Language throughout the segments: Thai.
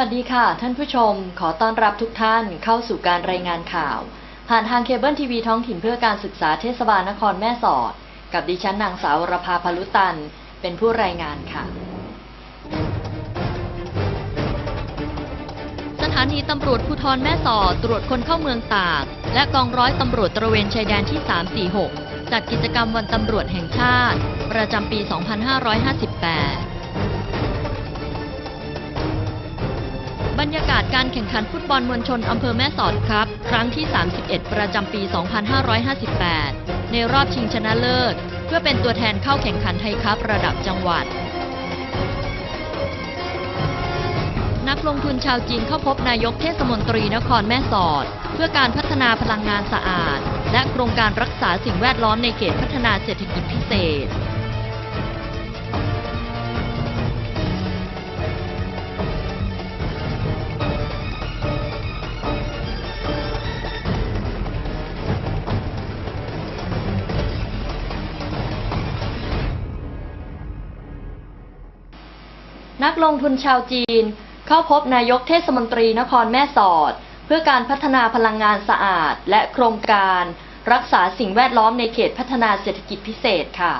สวัสดีค่ะ ท่านผู้ชม ขอต้อนรับทุกท่านเข้าสู่การรายงานข่าว ผ่านทางเคเบิลทีวีท้องถิ่นเพื่อการศึกษาเทศบาลนครแม่สอด กับดิฉันนางสาวรภาพลุตัน เป็นผู้รายงานค่ะ สถานีตำรวจภูธรแม่สอดตรวจคนเข้าเมืองตาก และกองร้อยตำรวจตระเวนชายแดนที่ 346 จัดกิจกรรมวันตำรวจแห่งชาติ ประจำปี 2558 รรยากาศการแข่งขันฟุตบอลมวลชนอำเภอแม่สอดครับ ครั้งที่ 31 ประจำปี 2558 ในรอบชิงชนะเลิศ เพื่อเป็นตัวแทนเข้าแข่งขันไทยคัพระดับจังหวัด นักลงทุนชาวจีนเข้าพบนายกเทศมนตรีนครแม่สอด เพื่อการพัฒนาพลังงานสะอาด และโครงการรักษาสิ่งแวดล้อมในเขตพัฒนาเศรษฐกิจพิเศษ นักลงทุนชาวจีน เข้าพบนายกเทศมนตรีนครแม่สอด เพื่อการพัฒนาพลังงานสะอาด และโครงการ รักษาสิ่งแวดล้อมในเขตพัฒนาเศรษฐกิจพิเศษค่ะ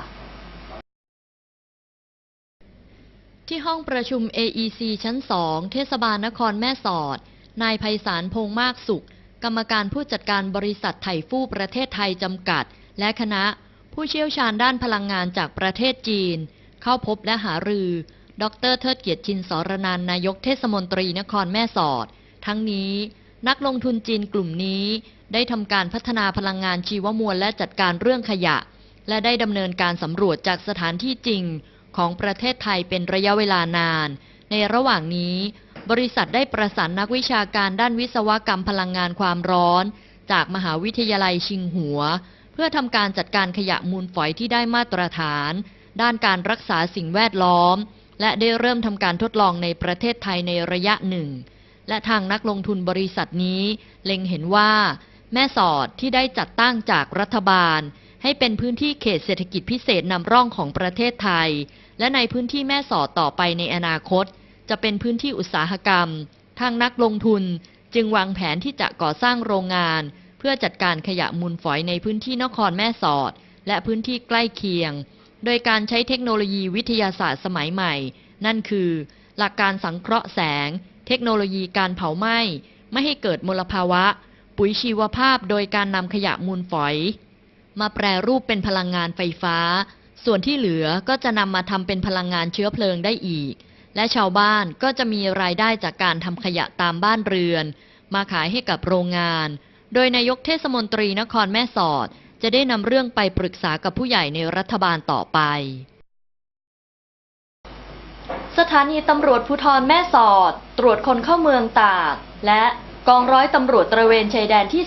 ที่ห้องประชุม AEC ชั้น 2 เทศบาลนครแม่สอด นายไพศาลพงษ์มากสุข กรรมการผู้จัดการบริษัทไถฟู่ประเทศไทยจำกัด และคณะ ผู้เชี่ยวชาญด้านพลังงานจากประเทศจีน เข้าพบและหารือ ดรเทิดเกียรติชินสรนันนายกเทศมนตรีนครแม่สอด ทั้งนี้ นักลงทุนจีนกลุ่มนี้ ได้ทำการพัฒนาพลังงานชีวมวลและจัดการเรื่องขยะ และได้ดำเนินการสำรวจจากสถานที่จริงของประเทศไทยเป็นระยะเวลานาน ในระหว่างนี้ บริษัทได้ประสานนักวิชาการด้านวิศวกรรมพลังงานความร้อน จากมหาวิทยาลัยชิงหัว เพื่อทำการจัดการขยะมูลฝอยที่ได้มาตรฐาน ด้านการรักษาสิ่งแวดล้อม และได้เริ่มทำการทดลองในประเทศไทยในระยะหนึ่ง และทางนักลงทุนบริษัทนี้ เล็งเห็นว่า แม่สอดที่ได้จัดตั้งจากรัฐบาล ให้เป็นพื้นที่เขตเศรษฐกิจพิเศษนำร่องของประเทศไทย และในพื้นที่แม่สอดต่อไปในอนาคต จะเป็นพื้นที่อุตสาหกรรม ทางนักลงทุนจึงวางแผนที่จะก่อสร้างโรงงาน เพื่อจัดการขยะมูลฝอยในพื้นที่นครแม่สอด และพื้นที่ใกล้เคียง โดยการใช้เทคโนโลยีวิทยาศาสตร์สมัยใหม่ นั่นคือ หลักการสังเคราะห์แสง เทคโนโลยีการเผาไหม้ ไม่ให้เกิดมลภาวะ ปุ๋ยชีวภาพโดยการนำขยะมูลฝอย มาแปรรูปเป็นพลังงานไฟฟ้า ส่วนที่เหลือก็จะนำมาทำเป็นพลังงานเชื้อเพลิงได้อีก และชาวบ้านก็จะมีรายได้จากการทำขยะตามบ้านเรือน มาขายให้กับโรงงาน โดยนายกเทศมนตรีนครแม่สอด จะได้นำเรื่องไปปรึกษากับผู้ใหญ่ในรัฐบาลต่อไป สถานีตำรวจภูธรแม่สอด ตรวจคนเข้าเมืองตาก และกองร้อยตำรวจตระเวนชายแดนที่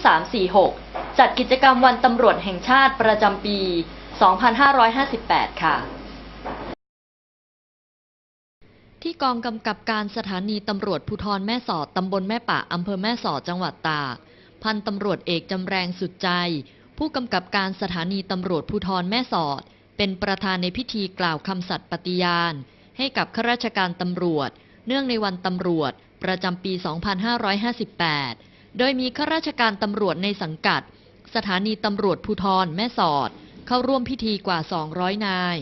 346 จัดกิจกรรมวันตำรวจแห่งชาติประจำปี 2558 ค่ะที่กองกำกับการสถานีตำรวจภูธรแม่สอดตำบลแม่ปะอำเภอแม่สอดจังหวัดตาก พันตำรวจเอกจำแรงสุดใจ ผู้กำกับการสถานีตำรวจภูธรแม่สอด เป็นประธานในพิธีกล่าวคำสัตย์ปฏิญาณ ให้กับข้าราชการตำรวจ เนื่องในวันตำรวจ ประจำปี 2558 โดยมีข้าราชการตำรวจในสังกัด สถานีตำรวจภูธรแม่สอด เข้าร่วมพิธีกว่า 200 นาย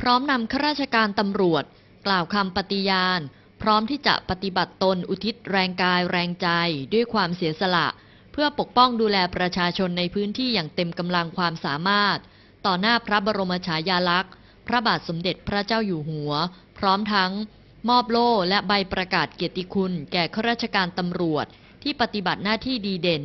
พร้อมนำข้าราชการตำรวจ กล่าวคำปฏิญาณ พร้อมที่จะปฏิบัติตนอุทิศแรงกายแรงใจด้วยความเสียสละ เพื่อปกป้องดูแลประชาชนในพื้นที่อย่างเต็มกำลังความสามารถ ต่อหน้าพระบรมฉายาลักษณ์ พระบาทสมเด็จพระเจ้าอยู่หัว พร้อมทั้ง มอบโล่และใบประกาศเกียรติคุณ แก่ข้าราชการตำรวจที่ปฏิบัติหน้าที่ดีเด่น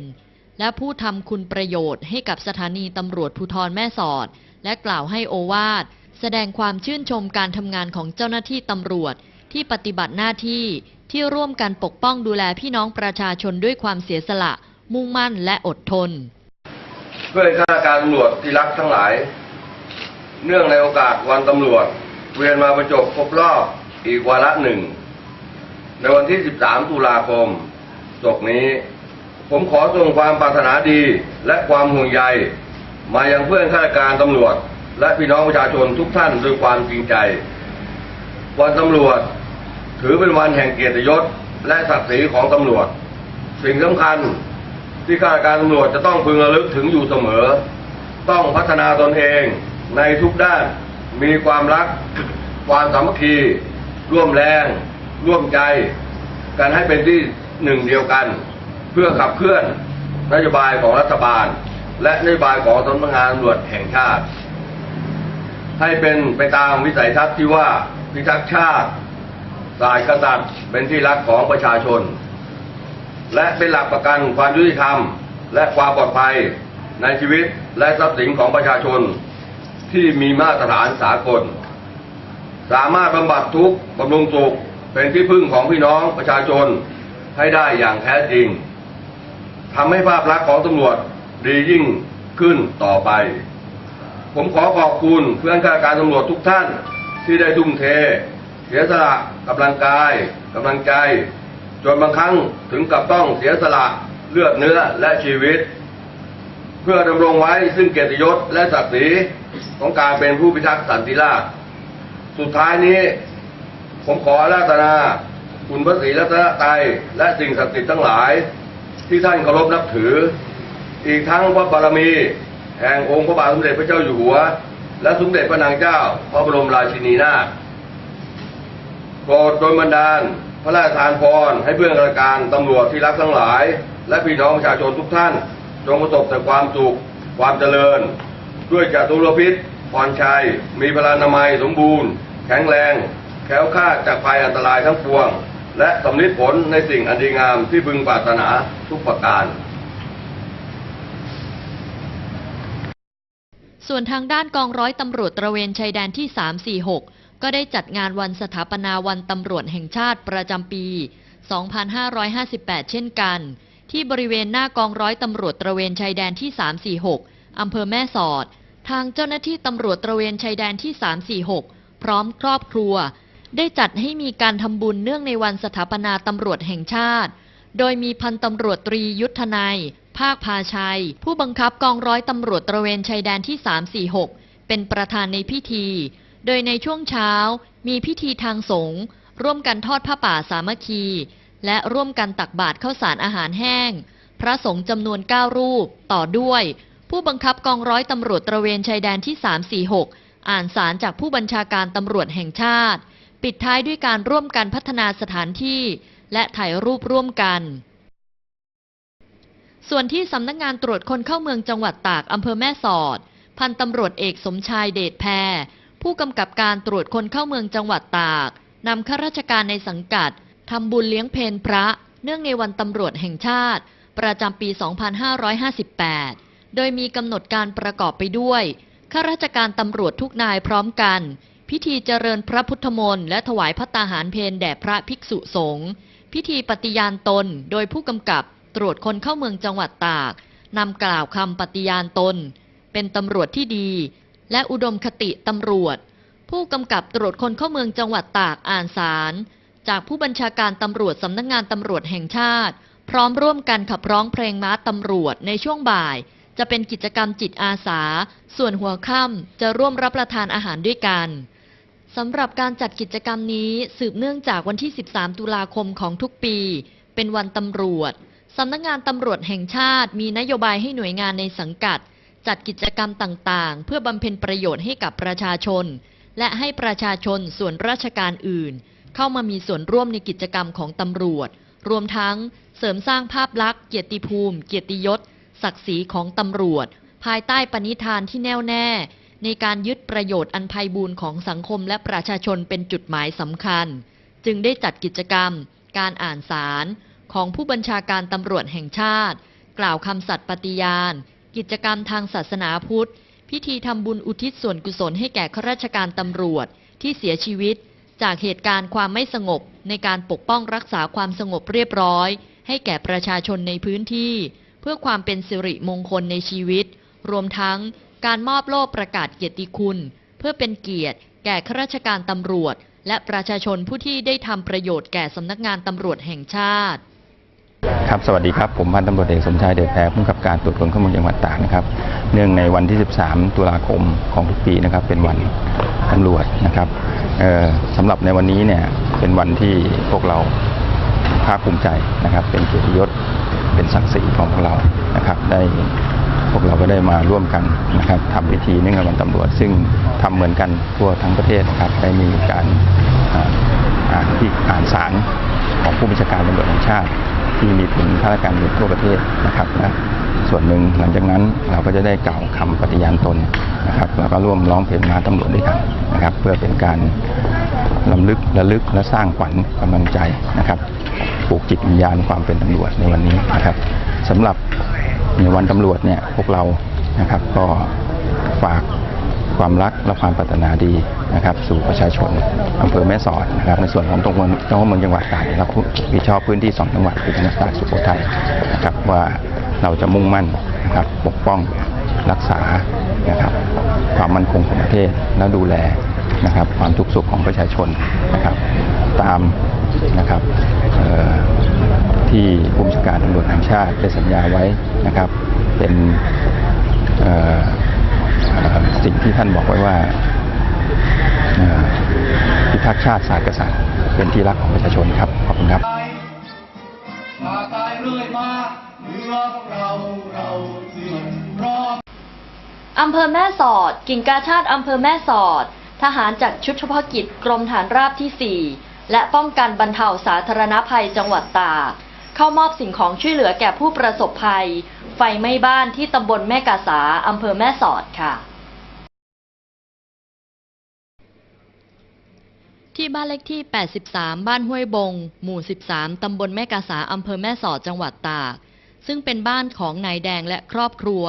และผู้ทำคุณประโยชน์ให้กับสถานีตำรวจภูธรแม่สอด และกล่าวให้โอวาทแสดงความชื่นชมการทำงานของเจ้าหน้าที่ตำรวจที่ปฏิบัติหน้าที่ที่ร่วมกันปกป้องดูแลพี่น้องประชาชนด้วยความเสียสละ มุ่งมั่นและอดทน เพื่อให้ข้าราชการตำรวจที่รักทั้งหลาย เนื่องในโอกาสวันตำรวจ เวียนมาประจบครบรอบอีกวาระหนึ่ง ในวันที่ 13 ตุลาคมศกนี้ ผมขอส่งความปรารถนาดีและความห่วงใย มายังเพื่อนข้าราชการตำรวจ และพี่น้องประชาชนทุกท่านด้วยความจริงใจ วันตำรวจถือเป็นวันแห่งเกียรติยศและศักดิ์ศรีของตำรวจ สิ่งสำคัญ ที่ข้าราชการตำรวจจะต้องพึงระลึกถึงอยู่เสมอ ต้องพัฒนาตนเองในทุกด้านมีความรัก ความสามัคคี ร่วมแรง ร่วมใจ กันให้เป็นที่หนึ่งเดียวกัน เพื่อขับเคลื่อนนโยบายของรัฐบาล และนโยบายของสำนักงานตำรวจแห่งชาติ ให้เป็นไปตามวิสัยทัศน์ที่ว่าพิทักษ์ชาติศาสตร์กษัตริย์เป็นที่รักของประชาชน และเป็นหลักประกันความยุติธรรม และความปลอดภัยในชีวิตและทรัพย์สินของประชาชนที่มีมาตรฐานสากล สามารถบำบัดทุกข์บำรุงสุขเป็นที่พึ่งของพี่น้องประชาชนให้ได้อย่างแท้จริงทำให้ภาพลักษณ์ของตำรวจดียิ่งขึ้นต่อไป ผมขอขอบคุณเพื่อนข้าราชการตำรวจทุกท่านที่ได้ทุ่มเท เสียสละกำลังกายกำลังใจ จนบางครั้งถึงกับต้องเสียสละเลือดเนื้อและชีวิต เพื่อดำรงไว้ซึ่งเกียรติยศและศักดิ์ศรีของการเป็นผู้พิทักษ์สันติราษฎร์สุดท้ายนี้ ผมขออาราธนาคุณพระศรีรัตนตรัยและสิ่งศักดิ์สิทธิ์ทั้งหลาย ที่ท่านเคารพนับถือ อีกทั้งพระบารมี แห่งองค์พระบาทสมเด็จพระเจ้าอยู่หัว และสมเด็จพระนางเจ้า พระบรมราชินีนาถโปรดโดยบันดาล ระราชทานพรให้เพื่อนราชการตำรวจที่รักทั้งหลาย และพี่น้องประชาชนทุกท่าน จงประสบแต่ความสุขความเจริญ ด้วยจตุรพิษพรชัย มีพลานามัยสมบูรณ์ แข็งแรงแคล้วคลาจากภัยอันตรายทั้งปวง และสำลิดผลในสิ่งอันดีงามที่พึงปรารถนาทุกประการส่วนทางด้านกองร้อยตำรวจตระเวนชายแดนที่ 346 ก็ได้จัดงานวันสถาปนาวันตำรวจแห่งชาติประจำปี 2558 เช่นกัน ที่บริเวณหน้ากองร้อยตำรวจตระเวนชายแดนที่ 346 อำเภอแม่สอด ทางเจ้าหน้าที่ตำรวจตระเวนชายแดนที่ 346 พร้อมครอบครัว ได้จัดให้มีการทำบุญเนื่องในวันสถาปนาตำรวจแห่งชาติ โดยมีพันตำรวจตรียุทธนายภาคพาชัย ผู้บังคับกองร้อยตำรวจตระเวนชายแดนที่ 346 เป็นประธานในพิธี โดยในช่วงเช้ามีพิธีทางสงฆ์ร่วมกันทอดผ้าป่าสามัคคี และร่วมกันตักบาตรข้าวสารอาหารแห้ง พระสงฆ์จำนวน 9 รูป ต่อด้วย ผู้บังคับกองร้อยตำรวจตระเวนชายแดนที่ 346 อ่านสารจากผู้บัญชาการตำรวจแห่งชาติ ปิดท้ายด้วยการร่วมกันพัฒนาสถานที่ และถ่ายรูปร่วมกัน ส่วนที่สำนักงานตรวจคนเข้าเมืองจังหวัดตากอำเภอแม่สอด พันตำรวจเอกสมชายเดชแพร ผู้กำกับการตรวจคนเข้าเมืองจังหวัดตากนำข้าราชการในสังกัดทำบุญเลี้ยงเพนพระ เนื่องในวันตำรวจแห่งชาติ ประจำปี 2558 โดยมีกำหนดการประกอบไปด้วยข้าราชการตำรวจทุกนายพร้อมกัน พิธีเจริญพระพุทธมนต์และถวายพระตาหารเพนแด่พระภิกษุสงฆ์พิธีปฏิญาณตนโดยผู้กำกับตรวจคนเข้าเมืองจังหวัดตากนำกล่าวคำปฏิญาณตน เป็นตำรวจที่ดี และอุดมคติตำรวจ ผู้กำกับตรวจคนเข้าเมืองจังหวัดตากอ่านสาร จากผู้บัญชาการตำรวจสำนักงงานตำรวจแห่งชาติ พร้อมร่วมกันขับร้องเพลงม้าตำรวจในช่วงบ่าย จะเป็นกิจกรรมจิตอาสา ส่วนหัวค่ำจะร่วมรับประทานอาหารด้วยกันสำหรับการจัดกิจกรรมนี้สืบเนื่องจากวันที่ 13 ตุลาคมของทุกปี เป็นวันตำรวจสำนักงานตำรวจแห่งชาติมีนโยบายให้หน่วยงานในสังกัด จัดกิจกรรมต่างๆ เพื่อบำเพ็ญประโยชน์ให้กับประชาชน และให้ประชาชนส่วนราชการอื่น เข้ามามีส่วนร่วมในกิจกรรมของตำรวจ รวมทั้งเสริมสร้างภาพลักษณ์เกียรติภูมิ เกียรติยศ ศักดิ์ศรีของตำรวจ ภายใต้ปณิธานที่แน่วแน่ในการยึดประโยชน์อันไพบูรย์ของสังคมและประชาชนเป็นจุดหมายสำคัญ จึงได้จัดกิจกรรม การอ่านสารของผู้บัญชาการตำรวจแห่งชาติ กล่าวคำสัตย์ปฏิญาณ กิจกรรมทางศาสนาพุทธ พิธีทำบุญอุทิศส่วนกุศลให้แก่ข้าราชการตำรวจ ที่เสียชีวิต จากเหตุการณ์ความไม่สงบ ในการปกป้องรักษาความสงบเรียบร้อย ให้แก่ประชาชนในพื้นที่ เพื่อความเป็นสิริมงคลในชีวิต รวมทั้งการมอบโล่ประกาศเกียรติคุณ เพื่อเป็นเกียรติ แก่ข้าราชการตำรวจ และประชาชนผู้ที่ได้ทำประโยชน์แก่สำนักงานตำรวจแห่งชาติ ครับสวัสดีครับ ผมพันตำรวจเอกสมชายเดชแพรผู้กำกับการตรวจคนเข้าเมืองจังหวัดตากนะครับ เนื่องในวันที่ 13 ตุลาคมของทุกปีนะครับ เป็นวันตำรวจนะครับสำหรับในวันนี้เนี่ยเป็นวันที่พวกเราภาคภูมิใจนะครับ เป็นเกียรติยศเป็นศักดิ์ศรีของพวกเรานะครับ ได้พวกเราก็ได้มาร่วมกันนะครับทำพิธีเนื่องในวันตำรวจ ซึ่งทำเหมือนกันทั่วทั้งประเทศนะครับได้มีการอ่านที่อ่านสารของผู้บัญชาการตำรวจแห่งชาติ ที่มีถึงข้าราชการตำรวจทั่วประเทศนะครับนะส่วนหนึ่งหลังจากนั้นเราก็จะได้กล่าวคำปฏิญาณตนนะครับแล้วก็ร่วมร้องเพลงมาตำรวจด้วยกันนะครับ เพื่อเป็นการลำลึกระลึกและสร้างขวัญกำลังใจนะครับปลูกจิตวิญญาณความเป็นตำรวจในวันนี้นะครับสำหรับในวันตำรวจเนี่ยพวกเรานะครับก็ฝาก ความรักและความปรารถนาดีนะครับ สู่ประชาชนอำเภอแม่สอดนะครับ ในส่วนของตรงเมืองจังหวัดเมืองจังหวัดตากเรารับผิดชอบพื้นที่สองจังหวัดคือจังหวัดตากสุโขทัยนะครับว่าเราจะมุ่งมั่นนะครับปกป้องรักษานะครับ ความมั่นคงของประเทศและดูแลนะครับ ความทุกข์สุขของประชาชนนะครับ ตามนะครับที่ผู้บัญชาการตำรวจแห่งชาติได้สัญญาไว้นะครับ เป็น สิ่งที่ท่านบอกไว้ว่าเอ่อพิทักษ์ชาติศาสตร์กษัตริย์ เป็นที่รักของประชาชนครับ ขอบคุณครับมาตายเรื่อยมาเหนือของเราเราเสื่อมพร้อมอำเภอแม่สอด กิ่งกาชาติอำเภอแม่สอด ทหารจากชุดเฉพาะกิจกรมฐานราบที่ 4 และป้องกันบรรเทาสาธารณภัยจังหวัดตากเข้ามอบสิ่งของช่วยเหลือแก่ผู้ประสบภัย ไฟไหม้บ้านที่ตำบลแม่กาสาอำเภอแม่สอดค่ะ ที่บ้านเลขที่ 83 บ้านห้วยบง หมู่ 13 ตำบลแม่กาสาอำเภอแม่สอดจังหวัดตาก ซึ่งเป็นบ้านของนายแดงและครอบครัว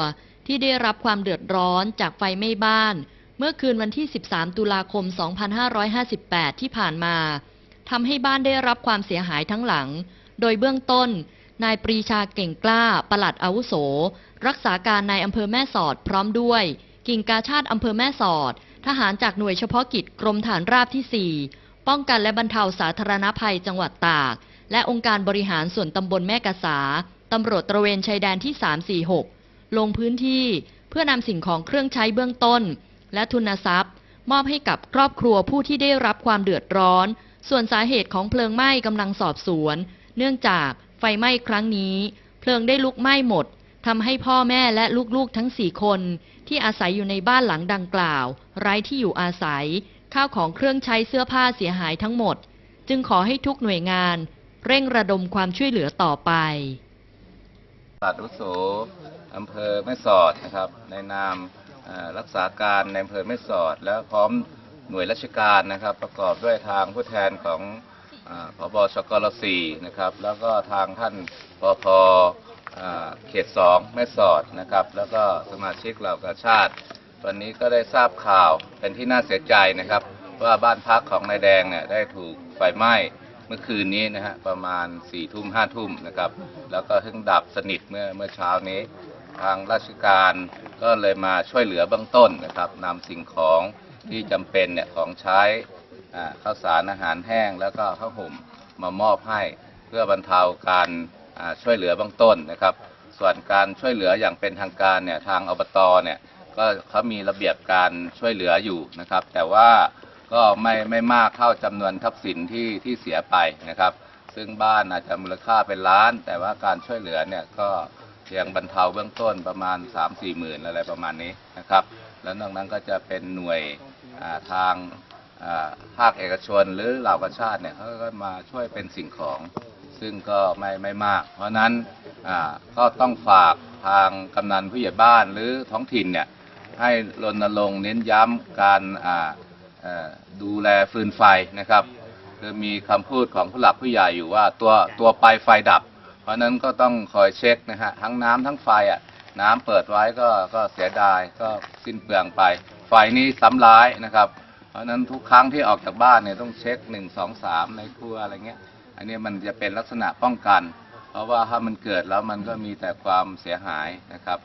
ที่ได้รับความเดือดร้อนจากไฟไหม้บ้าน เมื่อคืนวันที่ 13 ตุลาคม 2558 ที่ผ่านมาทำให้บ้านได้รับความเสียหายทั้งหลัง โดยเบื้องต้น นายปรีชาเก่งกล้า ปลัดอาวุโส รักษาการนายอำเภอแม่สอดพร้อมด้วย กิ่งกาชาติอำเภอแม่สอด ทหารจากหน่วยเฉพาะกิจกรมฐานราบที่ 4 ป้องกันและบรรเทาสาธารณภัยจังหวัดตาก และองค์การบริหารส่วนตำบลแม่กาสาตำรวจตระเวนชายแดนที่ 346 ลงพื้นที่เพื่อนำสิ่งของเครื่องใช้เบื้องต้น และทุนทรัพย์ มอบให้กับครอบครัวผู้ที่ได้รับความเดือดร้อน ส่วนสาเหตุของเพลิงไหม้กำลังสอบสวน เนื่องจาก ไฟไหม้ครั้งนี้ เพลิงได้ลุกไหม้หมดทำให้พ่อแม่และลูกๆทั้งสี่คน ที่อาศัยอยู่ในบ้านหลังดังกล่าว ไร้ที่อยู่อาศัย ข้าวของเครื่องใช้เสื้อผ้าเสียหายทั้งหมด จึงขอให้ทุกหน่วยงาน เร่งระดมความช่วยเหลือต่อไปปลัดอุโสอำเภอแม่สอดนะครับ ในนามรักษาการในอำเภอแม่สอด และพร้อมหน่วยราชการนะครับ ประกอบด้วยทางผู้แทนของ อาพบชกรสีนะครับ แล้วก็ทางท่านปพเขตสองแม่สอดนะครับ แล้วก็สมาชิกเหล่ากาชาติ วันนี้ก็ได้ทราบข่าวเป็นที่น่าเสียใจนะครับ ว่าบ้านพักของนายแดงเนี่ยได้ถูกไฟไหม้เมื่อคืนนี้นะฮะประมาณ4ี่ทุ่มห้าทุ่มนะครับ แล้วก็เพิ่งดับสนิทเมื่อเมื่อเช้านี้ ทางราชการก็เลยมาช่วยเหลือเบื้องต้นนะครับนำสิ่งของที่จำเป็นเนี่ยของใช้ ข้าวสารอาหารแห้งแล้วก็ข้าวห่มมามอบให้เพื่อบรรเทาการช่วยเหลือเบื้องต้นนะครับ ส่วนการช่วยเหลืออย่างเป็นทางการเนี่ยทางอบตเนี่ยก็เขามีระเบียบการช่วยเหลืออยู่นะครับ แต่ว่าก็ไม่ไม่มากเท่าจำนวนทรัพย์สินที่ที่เสียไปนะครับ ซึ่งบ้านอาจจะมูลค่าเป็นล้าน แต่ว่าการช่วยเหลือเนี่ยก็เพียงบรรเทาเบื้องต้นประมาณ 3 4หมื่นอะไรประมาณนี้นะครับ แล้วนอกนั้นก็จะเป็นหน่วยทาง ภาคเอกชนหรือเหล่าประชาติเนี่ยเขาก็มาช่วยเป็นสิ่งของ ซึ่งก็ไม่ไม่มาก เพราะนั้นก็ต้องฝากทางกำนันผู้ใหญ่บ้านหรือท้องถิ่นเนี่ยให้รณรงค์เน้นย้ำการดูแลฟืนไฟนะครับคือมีคำพูดของผู้หลักผู้ใหญ่อยู่ว่าตัวตัวไปไฟดับ เพราะนั้นก็ต้องคอยเช็คนะฮะทั้งน้ำทั้งไฟอะน้ำเปิดไว้ก็ก็เสียดายก็สิ้นเปลืองไป ไฟนี้ซ้ำร้ายนะครับ ราะนั้นทุกครั้งที่ออกจากบ้านเนี่ยต้องเช็คหนึ่งสองสามในครัวอะไรเงี้ย อันนี้มันจะเป็นลักษณะป้องกัน เพราะว่าถ้ามันเกิดแล้วมันก็มีแต่ความเสียหายนะครับ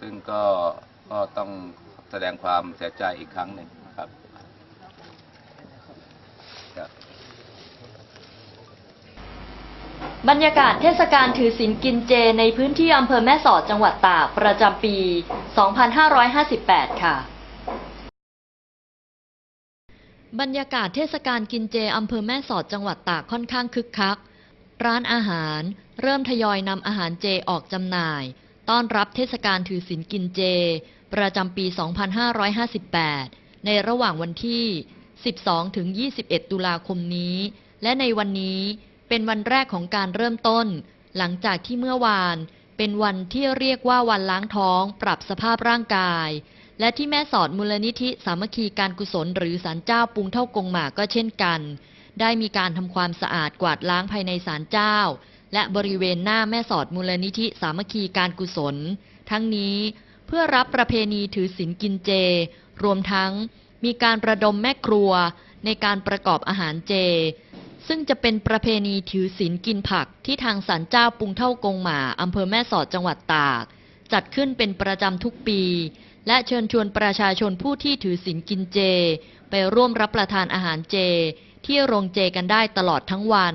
ซึ่งก็ก็ต้องแสดงความเสียใจอีกครั้งหนึ่งนะครับครับบรรยากาศเทศกาลถือศีลกินเจในพื้นที่อำเภอแม่สอดจังหวัดตากประจำปี 2558 ค่ะ บรรยากาศเทศกาลกินเจอำเภอแม่สอดจังหวัดตากค่อนข้างคึกคัก ร้านอาหารเริ่มทยอยนำอาหารเจออกจำหน่าย ต้อนรับเทศกาลถือศีลกินเจ ประจำปี 2558 ในระหว่างวันที่ 12 ถึง 21 ตุลาคมนี้ และในวันนี้เป็นวันแรกของการเริ่มต้น หลังจากที่เมื่อวาน เป็นวันที่เรียกว่าวันล้างท้อง ปรับสภาพร่างกาย และที่แม่สอดมูลนิธิสามัคคีการกุศลหรือศาลเจ้าปุงเท่ากงหมาก็เช่นกัน ได้มีการทำความสะอาดกวาดล้างภายในศาลเจ้า และบริเวณหน้าแม่สอดมูลนิธิสามัคคีการกุศล ทั้งนี้เพื่อรับประเพณีถือศีลกินเจ รวมทั้งมีการประดมแม่ครัวในการประกอบอาหารเจ ซึ่งจะเป็นประเพณีถือศีลกินผักที่ทางศาลเจ้าปุงเท่ากงหมาอำเภอแม่สอดจังหวัดตาก จัดขึ้นเป็นประจำทุกปี และเชิญชวนประชาชนผู้ที่ถือศีลกินเจ ไปร่วมรับประทานอาหารเจ ที่โรงเจกันได้ตลอดทั้งวัน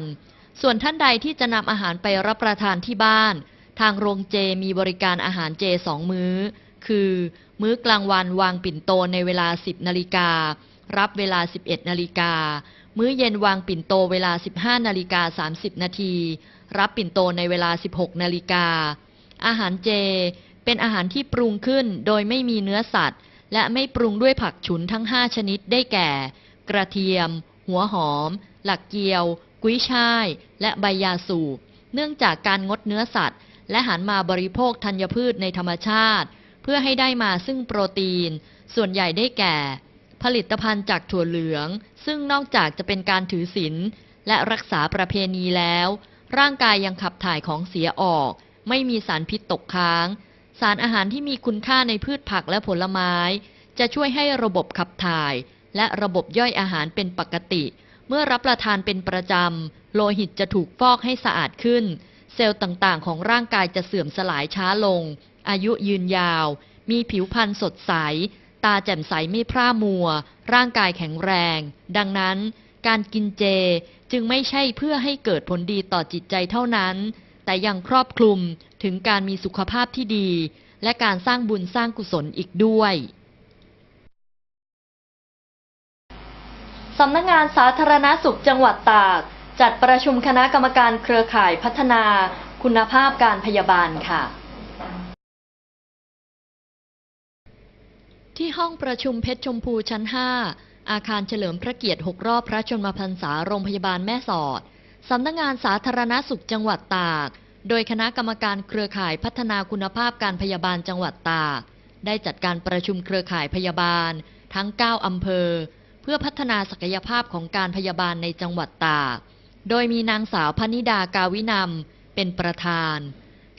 ส่วนท่านใดที่จะนำอาหารไปรับประทานที่บ้าน ทางโรงเจมีบริการอาหารเจสองมื้อ คือ มื้อกลางวันวางปิ่นโตในเวลา 10นาฬิการับเวลา 11นาฬิกามื้อเย็นวางปิ่นโตเวลา 15นาฬิกา30นาที รับปิ่นโตในเวลา 16นาฬิกาอาหารเจ เป็นอาหารที่ปรุงขึ้นโดยไม่มีเนื้อสัตว์ และไม่ปรุงด้วยผักฉุนทั้ง 5 ชนิดได้แก่ กระเทียม หัวหอม หลักเกียว กุ้ยช่าย และใบยาสูบ เนื่องจากการงดเนื้อสัตว์ และหันมาบริโภคธัญพืชในธรรมชาติ เพื่อให้ได้มาซึ่งโปรตีน ส่วนใหญ่ได้แก่ ผลิตภัณฑ์จากถั่วเหลือง ซึ่งนอกจากจะเป็นการถือศีลและรักษาประเพณีแล้ว ร่างกายยังขับถ่ายของเสียออก ไม่มีสารพิษตกค้าง สารอาหารที่มีคุณค่าในพืชผักและผลไม้ จะช่วยให้ระบบขับถ่าย และระบบย่อยอาหารเป็นปกติ เมื่อรับประทานเป็นประจำ โลหิตจะถูกฟอกให้สะอาดขึ้น เซลล์ต่างๆ ของร่างกายจะเสื่อมสลายช้าลง อายุยืนยาว มีผิวพรรณสดใส ตาแจ่มใสไม่พร่ามัว ร่างกายแข็งแรง ดังนั้น การกินเจจึงไม่ใช่เพื่อให้เกิดผลดีต่อจิตใจเท่านั้น แต่ยังครอบคลุมถึงการมีสุขภาพที่ดี และการสร้างบุญสร้างกุศลอีกด้วยสำนักงานสาธารณสุขจังหวัดตาก จัดประชุมคณะกรรมการเครือข่ายพัฒนาคุณภาพการพยาบาลค่ะ ที่ห้องประชุมเพชรชมพูชั้น 5 อาคารเฉลิมพระเกียรติ 6 รอบพระชนมพรรษาโรงพยาบาลแม่สอด สำนักงานสาธารณสุขจังหวัดตาก โดยคณะกรรมการเครือข่ายพัฒนาคุณภาพการพยาบาลจังหวัดตาก ได้จัดการประชุมเครือข่ายพยาบาล ทั้ง 9 อำเภอ เพื่อพัฒนาศักยภาพของการพยาบาลในจังหวัดตาก โดยมีนางสาวพนิดากาวินำเป็นประธาน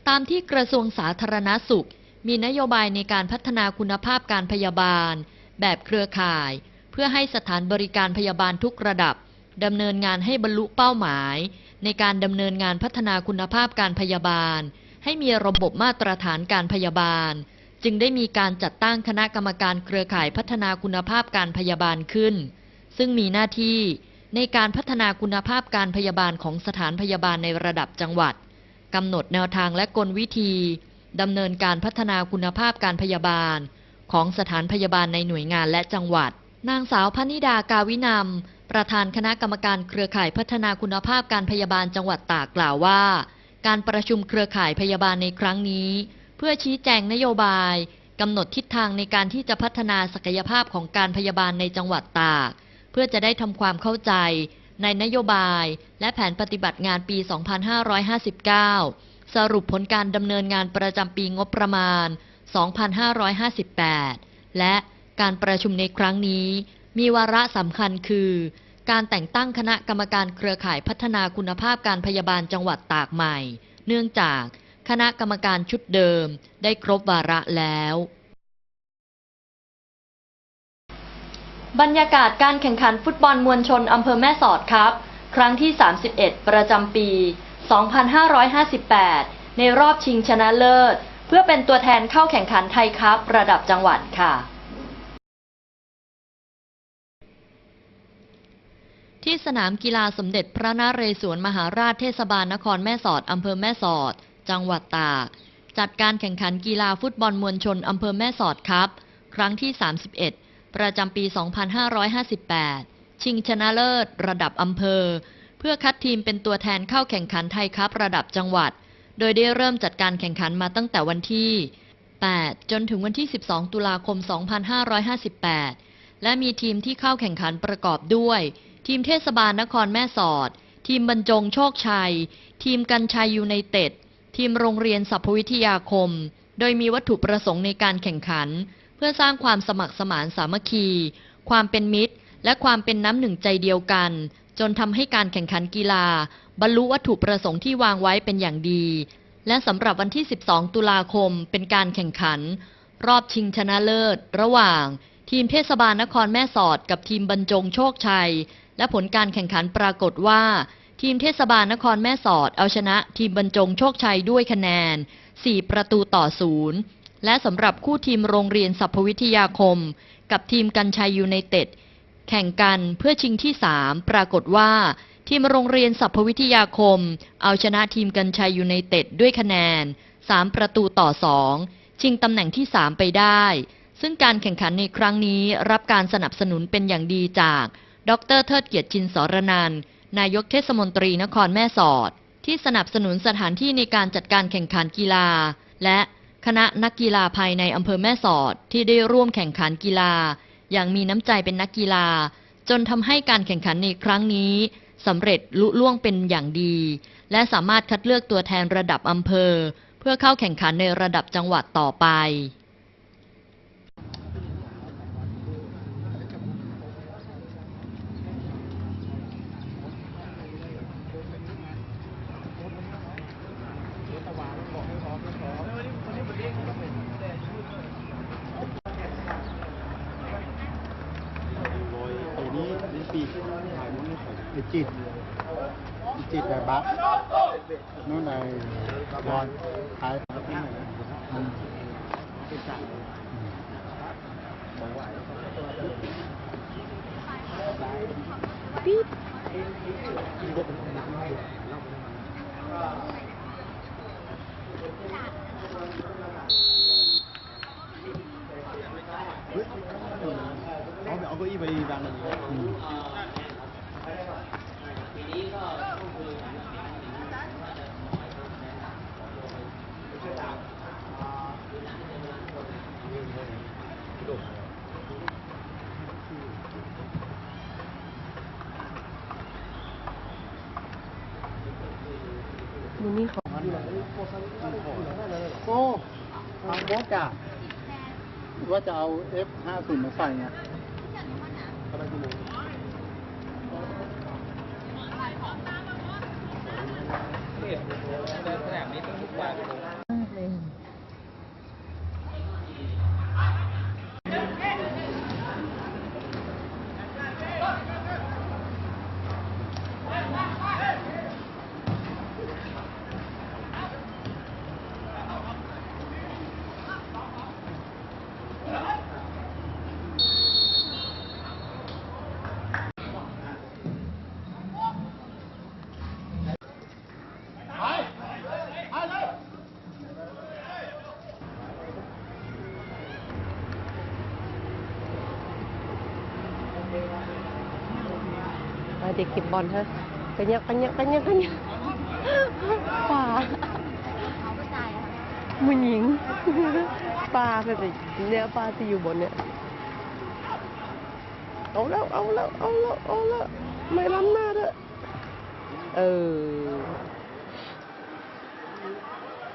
ตามที่กระทรวงสาธารณสุข มีนโยบายในการพัฒนาคุณภาพการพยาบาล แบบเครือข่าย เพื่อให้สถานบริการพยาบาลทุกระดับ ดำเนินงานให้บรรลุเป้าหมาย ในการดำเนินงานพัฒนาคุณภาพการพยาบาล ให้มีระบบมาตรฐานการพยาบาล จึงได้มีการจัดตั้งคณะกรรมการเครือข่ายพัฒนาคุณภาพการพยาบาลขึ้น ซึ่งมีหน้าที่ในการพัฒนาคุณภาพการพยาบาลของสถานพยาบาลในระดับจังหวัดกำหนดแนวทางและกลวิธีดำเนินการพัฒนาคุณภาพการพยาบาล ของสถานพยาบาลในหน่วยงานและจังหวัด นางสาวพนิดากาวินำ ประธานคณะกรรมการเครือข่ายพัฒนาคุณภาพการพยาบาลจังหวัดตากกล่าวว่า การประชุมเครือข่ายพยาบาลในครั้งนี้ เพื่อชี้แจงนโยบายกำหนดทิศทางในการที่จะพัฒนาศักยภาพของการพยาบาลในจังหวัดตาก เพื่อจะได้ทำความเข้าใจ ในนโยบาย และแผนปฏิบัติงานปี 2559 สรุปผลการดำเนินงานประจำปีงบประมาณ 2558 และการประชุมในครั้งนี้ มีวาระสำคัญคือ การแต่งตั้งคณะกรรมการเครือข่ายพัฒนาคุณภาพการพยาบาลจังหวัดตากใหม่ เนื่องจากคณะกรรมการชุดเดิมได้ครบวาระแล้ว บรรยากาศการแข่งขันฟุตบอลมวลชนอำเภอแม่สอดครับ ครั้งที่ 31 ประจำปี 2558 ในรอบชิงชนะเลิศ เพื่อเป็นตัวแทนเข้าแข่งขันไทยครับระดับจังหวัดค่ะ ที่สนามกีฬาสมเด็จพระนเรศวรมหาราชเทศบาลนครแม่สอดอำเภอแม่สอด จังหวัดตากจัดการแข่งขันกีฬาฟุตบอลมวลชนอำเภอแม่สอดครับ ครั้งที่ 31 ประจำปี 2558 ชิงชนะเลิศ ระดับอำเภอ เพื่อคัดทีมเป็นตัวแทนเข้าแข่งขันไทยคัพระดับจังหวัด โดยได้เริ่มจัดการแข่งขันมาตั้งแต่วันที่ 8 จนถึงวันที่ 12 ตุลาคม 2558 และมีทีมที่เข้าแข่งขันประกอบด้วย ทีมเทศบาลนครแม่สอด ทีมบรรจงโชคชัย ทีมกันชัยยูไนเต็ด ทีมโรงเรียนสัพพวิทยาคม โดยมีวัตถุประสงค์ในการแข่งขัน เพื่อสร้างความสมัครสมานสามัคคี ความเป็นมิตร และความเป็นน้ำหนึ่งใจเดียวกัน จนทำให้การแข่งขันกีฬา บรรลุวัตถุประสงค์ที่วางไว้เป็นอย่างดี และสำหรับวันที่ 12 ตุลาคม เป็นการแข่งขัน รอบชิงชนะเลิศ ระหว่าง ทีมเทศบาลนครแม่สอดกับทีมบรรจงโชคชัย และผลการแข่งขันปรากฏว่า ทีมเทศบาลนครแม่สอดเอาชนะทีมบรรจงโชคชัยด้วยคะแนน 4 ประตูต่อศูนย์และสำหรับคู่ทีมโรงเรียนสัพพวิทยาคม กับทีมกันชัยยูไนเต็ดแข่งกันเพื่อชิงที่ 3 ปรากฏว่า ทีมโรงเรียนสัพพวิทยาคม เอาชนะทีมกันชัยยูไนเต็ดด้วยคะแนน 3 ประตูต่อ 2 ชิงตำแหน่งที่ 3 ไปได้ ซึ่งการแข่งขันในครั้งนี้รับการสนับสนุนเป็นอย่างดีจาก ดรเทิดเกียรติจินสรนันนายกเทศมนตรีนครแม่สอด ที่สนับสนุนสถานที่ในการจัดการแข่งขันกีฬา และคณะนักกีฬาภายในอำเภอแม่สอดที่ได้ร่วมแข่งขันกีฬา อย่างมีน้ำใจเป็นนักกีฬา จนทำให้การแข่งขันในครั้งนี้สำเร็จลุล่วงเป็นอย่างดี และสามารถคัดเลือกตัวแทนระดับอำเภอ เพื่อเข้าแข่งขันในระดับจังหวัดต่อไป ไอ้นี้ลิ้นปีกไอ้จิตไอ้จิตแบบบักนู่นไอ้บอลขายอืม เอาเอาเก้าอี้ไปดังอืม ว่าจะเอา F50 มาใส่ไง เอาเด็กเก็บบอลฮะกันยักกันยักกันยักกันยักป่ามันหญิงปลาแบบเนี่ยปลาที่อยู่บนเนี่ยเอาแล้วเอาแล้วเอาแล้วเอาแล้วไม่ล้ำหน้าด้วยเออ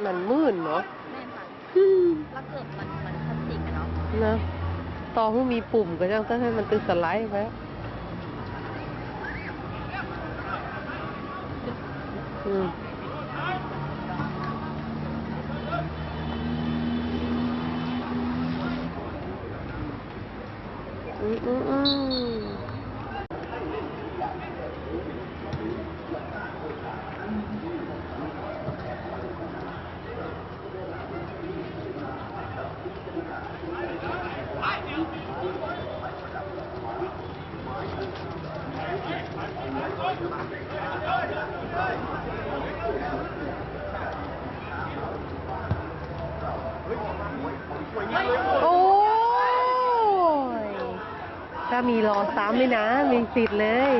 มันมืดเนาะแม่นค่ะอืมแล้วเกิดมันมันพลาสติกอะเนาะนะต่อให้มีปุ่มก็ยังต้องให้มันตึงสไลด์ไว้ อืมอืมอืมอืมโอ้ยถ้า มีรอซ้ำ ไหมนะมีสิทธิ์เลย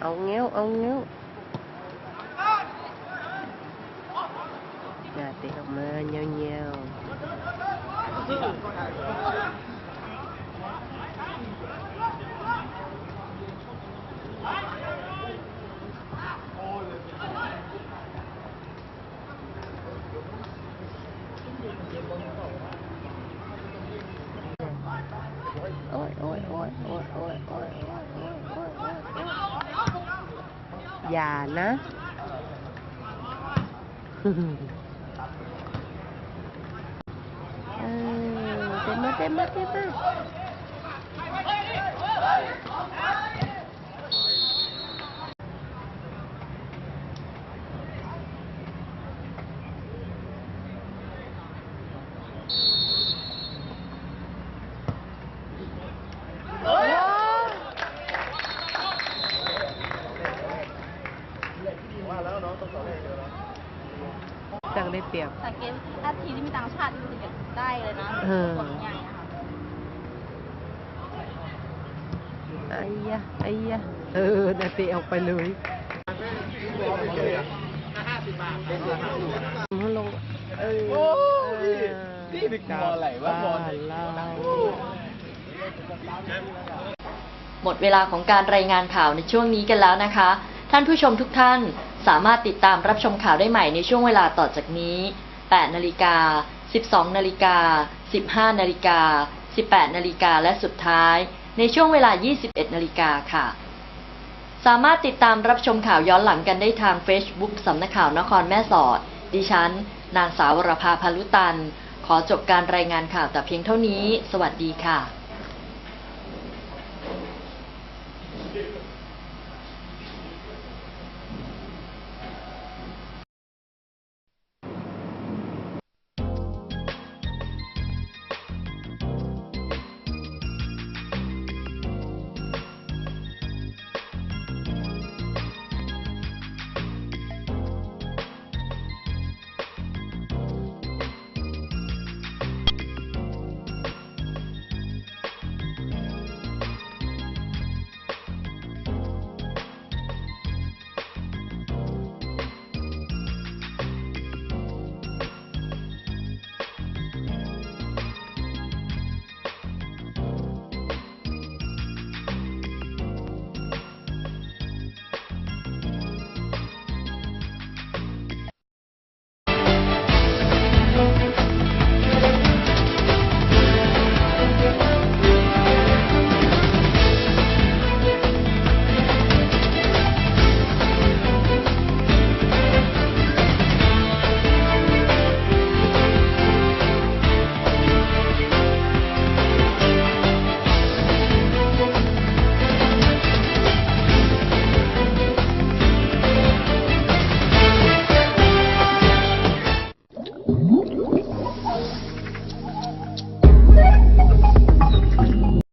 เอาเงี้ยวเอาเงี้ยว 哪呢 งได้เปรียบสังเกตถ้าทีมที่มีต่างชาติดูจะได้เลยนะเออ ผลใหญ่อะค่ะไอ้ยะไอ้ยะเออนาเตะออกไปเลยมันลงเออนี่เป็นบอลอะไรวะบอลเราหมดเวลาของการรายงานข่าวในช่วงนี้กันแล้วนะคะ ท่านผู้ชมทุกท่านสามารถติดตามรับชมข่าวได้ใหม่ในช่วงเวลาต่อจากนี้ 8นาฬิกา 12นาฬิกา 15นาฬิกา 18นาฬิกาและสุดท้าย ในช่วงเวลา 21นาฬิกาค่ะ สามารถติดตามรับชมข่าวย้อนหลังกันได้ทาง Facebook สำนักข่าวนครแม่สอด ดิฉัน นางสาววรภาพาลุตัน ขอจบการรายงานข่าวแต่เพียงเท่านี้ สวัสดีค่ะ